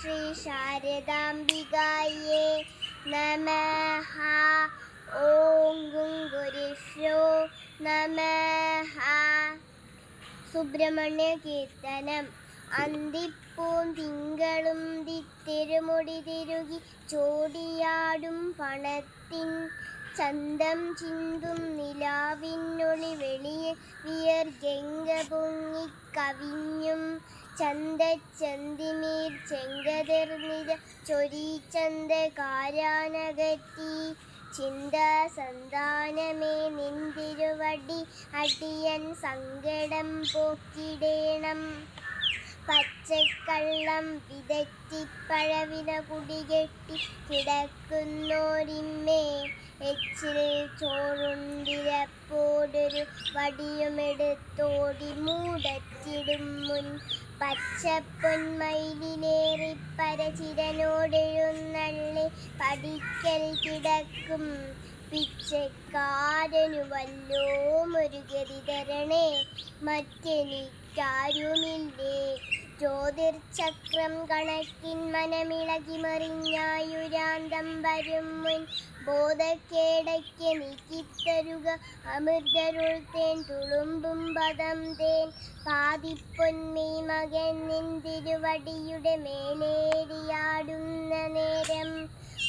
ശ്രീ ശാരദാംബികായേ നമ. ഓം ഗുരുഭ്യോ നമ. സുബ്രഹ്മണ്യ കീർത്തനം. അന്തിപ്പൂം തിങ്കളും തിരുമുടി തിരുകി ചോടിയാടും പണത്തിൻ ചന്തം ചിന്തും നിലാവിനൊളി വെളിയെ വിയർ ഗംഗ പൊങ്ങി കവിഞ്ഞും ചന്തച്ചന്തിമീർ ചെങ്കതിർനിര ചൊരിച്ചന്ത കാരാനകത്തി ചിന്ത സന്താനമേ നിന്തിരുവടി അടിയൻ സങ്കടം പോക്കിടേണം. പച്ചക്കള്ളം വിതറ്റിപ്പഴവിന കുടികെട്ടി കിടക്കുന്നോരിമ്മേ. എച്ചിൽ ചോറുണ്ടിരപ്പോടൊരു വടിയുമെടുത്തോടി മൂടറ്റിടും മുൻ പച്ചപ്പൊന്മയിലേറി പരചിരനോടെഴുന്നള്ളി പടിക്കൽ കിടക്കും. പിച്ചക്കാരനു വല്ലോ ഗതി തരണേ മറ്റെനിക്കാരുമില്ലേ? ജ്യോതിർചക്രം കണക്കിൻ മനമിളകി മറിഞ്ഞായുരാന്തം വരും മുൻ. ബോധക്കേടയ്ക്ക് നീക്കിത്തരുക അമൃതരുൾ തേൻ. തുളുമ്പും പദം തേൻ. പാതിപ്പൊന്മീ മകൻ നിൻ തിരുവടിയുടെ നേരം.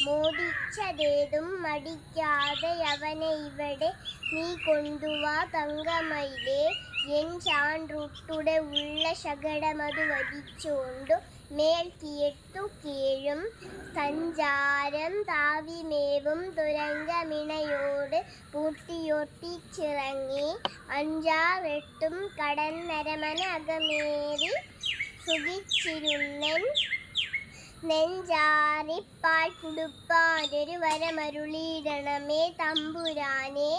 മോദിച്ചതേതും മടിക്കാതെ അവനെ ഇവിടെ നീ കൊണ്ടുവാ തങ്കമയിലേ. എൻ ചാൻറുട്ടുടെ ഉള്ള ശകടമതു വരിച്ചുകൊണ്ടു മേൽ കീഴ്ത്തു കീഴും സഞ്ചാരം താവിമേവും തുരങ്കമിണയോട് പൂട്ടിയൊട്ടിച്ചിറങ്ങി. അഞ്ചാറെട്ടും കടന്നരമനകമേറി സുഖിച്ചിരുന്നൻ നെഞ്ചാറിപ്പാൽ കുടുപ്പാനൊരു വരമരുളിയിടണമേ തമ്പുരാനെ.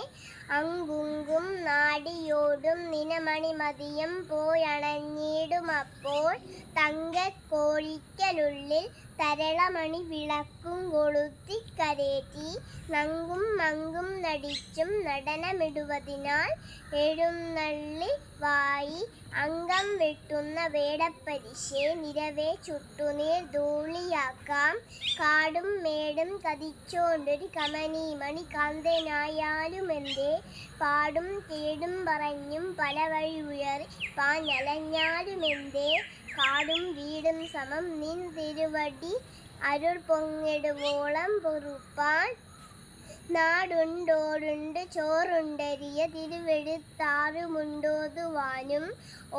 അങ്കുങ്കും നാടിയോടും നിനമണി മതിയും പോയണഞ്ഞിടുമപ്പോൾ തങ്കക്കോഴിക്കലുള്ളിൽ തരളമണി വിളക്കും കൊളുത്തി കരേറ്റി നങ്കും മങ്കും നടിച്ചും നടനമിടുവതിനാൽ എഴുന്നള്ളി വായി അംഗം വെട്ടുന്ന വേടപ്പരിശെ നിരവേ ചുട്ടുനീർ ധൂളിയാക്കാം. കാടും മേടും കതിച്ചോണ്ടൊരു കമനീമണി കാന്തനായാലുമെന്തേ? പാടും കേടും പറഞ്ഞും പല വഴി ഉയറി പാഞ്ഞലഞ്ഞാലുമെന്തേ കാടും വീടും സമം നിൻ തിരുവടി അരുൾ പൊങ്ങിടുവോളം പൊറുപ്പാൻ നാടുണ്ടോടുണ്ട് ചോറുണ്ടരിയ തിരുവെടുത്താറുമുണ്ടോതുവാനും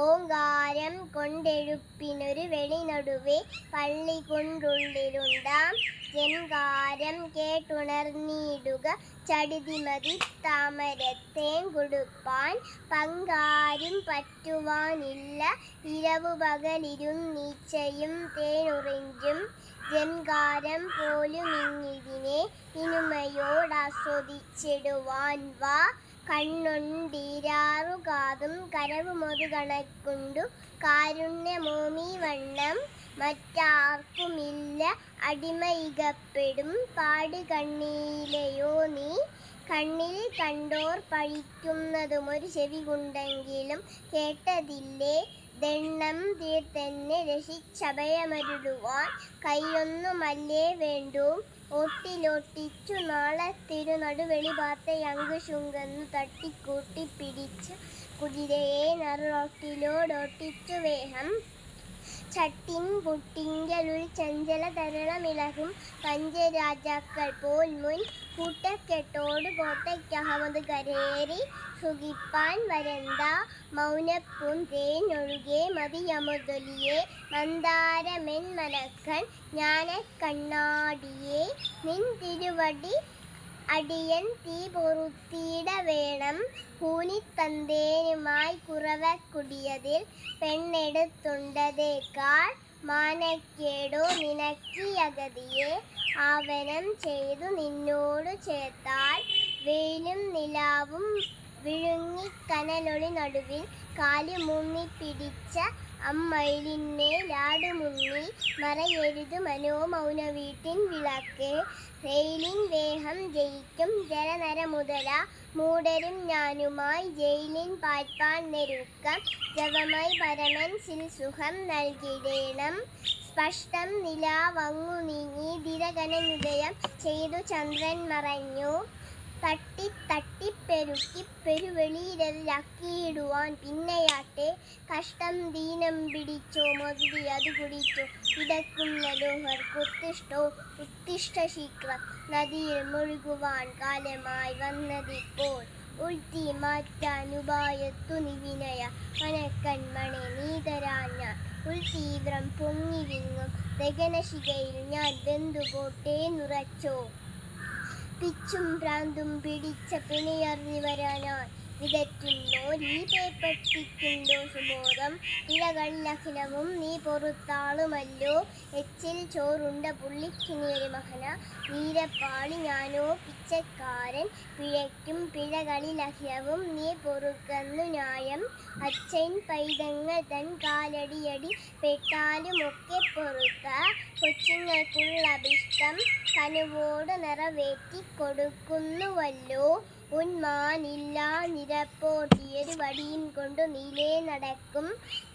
ഓങ്കാരം കൊണ്ടെഴുപ്പിനൊരു വെളിനടുവെ പള്ളി കൊണ്ടുള്ളിലുണ്ടാം ജൻകാരം കേട്ടുണർന്നിടുക ചടിതിമതി താമരത്തേൻ കൊടുപ്പാൻ പങ്കാരും പറ്റുവാനില്ല. ഇരവു പകലിരുന്നീച്ചയും തേനുറിഞ്ചും ജൻകാരം പോലും ഇങ്ങിതിനെ ഇനുമയോടാസ്വദിച്ചിടുവാൻ വാ. കണ്ണുണ്ടീരാറു കാതും കരവുമൊരു കണക്കുണ്ടു. കാരുണ്യമോമി വണ്ണം മറ്റാർക്കുമില്ല. അടിമയികപ്പെടും പാട് കണ്ണീലയോ നീ. കണ്ണിൽ കണ്ടോർ പഴിക്കുന്നതും ഒരു ചെവി കൊണ്ടെങ്കിലും കേട്ടതില്ലേ? ദണ്ണം തീർത്തെന്നെ രസിച്ചഭയമരുടുവാൻ കൈയൊന്നുമല്ലേ വേണ്ടു. ഒട്ടിലൊട്ടിച്ചു നാളെ തിരുനടുവെളി യങ്ക് ശുങ്കെന്ന് തട്ടിക്കൂട്ടി പിടിച്ച് കുതിരയെ നറുറൊട്ടിലോടൊട്ടിച്ചു വേഗം ചട്ടിൻ പുട്ടിങ്കലുൾ ചഞ്ചല തരളമിളകും പഞ്ചരാജാക്കൾ പോൽ മുൻ കൂട്ടക്കെട്ടോട് കോട്ടയ്ക്കഹമത് കരേറി സുഖിപ്പാൻ വരന്ത മൗനപ്പും തേനൊഴുകെ മതിയമൊതൊലിയെ മന്ദാരമെൻ മനക്കൻ ജ്ഞാനക്കണ്ണാടിയെ നിൻ തിരുവടി അടിയൻ തീ പൊറുത്തിയിട വേണം. കൂനിത്തന്തേനുമായി കുറവ കുടിയതിൽ പെണ്ണെടുത്തുണ്ടതേക്കാൾ മാനക്കേടോ നിനക്കിയഗതിയെ ആവനം ചെയ്തു നിന്നോടു ചേർത്താൽ വെയിലും നിലാവും വിഴുങ്ങിക്കനലൊളി നടുവിൽ കാലി മുങ്ങി പിടിച്ച അമ്മയിലിന്നെ ലാടുമുങ്ങി മറയെഴുതു മനോമൗന വീട്ടിൻ വിളക്ക്. റെയിലിൻ വേഹം ജയിക്കും ജലനര മുതല മൂടരും ഞാനുമായി ജയിലിൻ പാറ്റ്പാൻ നെരുക്കം ജവമായി പരമൻ സിൽ സുഖം നൽകിടേണം. സ്പഷ്ടം നിലാവങ്ങു നീങ്ങി ദിരകനുദയം ചെയ്തു ചന്ദ്രൻ മറഞ്ഞു. തട്ടി തട്ടി പെരുക്കി പെരുവെളിയിലാക്കിയിടുവാൻ പിന്നെയാട്ടെ കഷ്ടം ദീനം പിടിച്ചോ മകുതി അത് കുടിച്ചോ. ഇടക്കും ലോഹർ കുത്തിഷ്ടോ ഉത്തിഷ്ട ശീക്ര. നദിയിൽ മുഴുകുവാൻ കാലമായി വന്നതിപ്പോൾ ഉൾത്തി മാറ്റാൻ ഉപായത്തു നിവിനയ. മനക്കൺമണി നീതരാൻ ഞാൻ. ഉൾതീവ്രം പൊങ്ങിവിങ്ങും ദഗനശികയിൽ ഞാൻ ബന്ധുപോട്ടേ നുറച്ചോ. പിച്ചും ഭ്രാന്തും പിടിച്ച പിണിയറിഞ്ഞു പിണിയറിവരാനാൻ വിതറ്റുന്നോ. നീ പേപ്പറ്റിക്കുണ്ടോ സുബോധം? പിഴകളഖിലവും നീ പൊറുത്താളുമല്ലോ. എച്ചിൽ ചോറുണ്ട പുള്ളിക്കിനിയൊരു മഹന നീരപ്പാളി ഞാനോ പിച്ചക്കാരൻ. പിഴയ്ക്കും പിഴകളിലഖിലവും നീ പൊറുക്കുന്നു ന്യായം. അച്ഛൻ പൈതങ്ങൾ തൻ കാലടിയടി പെട്ടാലുമൊക്കെ പൊറുക്ക. കൊച്ചുങ്ങൾക്കുള്ള അഭിഷ്ടം കനുവോട് നിറവേറ്റി കൊടുക്കുന്നുവല്ലോ. ഉന്മാനില്ല നിരപ്പോട്ടിയൊരു വടിയും കൊണ്ടു നീലേ നടക്കും.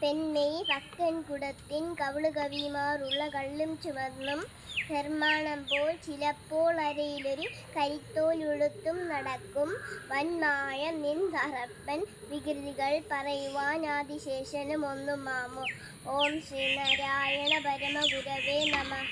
പെൺമെയ് പക്കൻ കുടത്തിൻ കവിളുകവിമാറുള്ള കള്ളും ചുമന്നും നിർമ്മാണം പോൽ ചിലപ്പോൾ അരയിലൊരു കരിത്തോലുടുത്തും നടക്കും. വന്മായ നിൻ തറപ്പൻ വികൃതികൾ പറയുവാൻ ആദിശേഷനും ഒന്നും മാമോ ഓം ശ്രീനാരായണ പരമഗുരവേ നമഃ.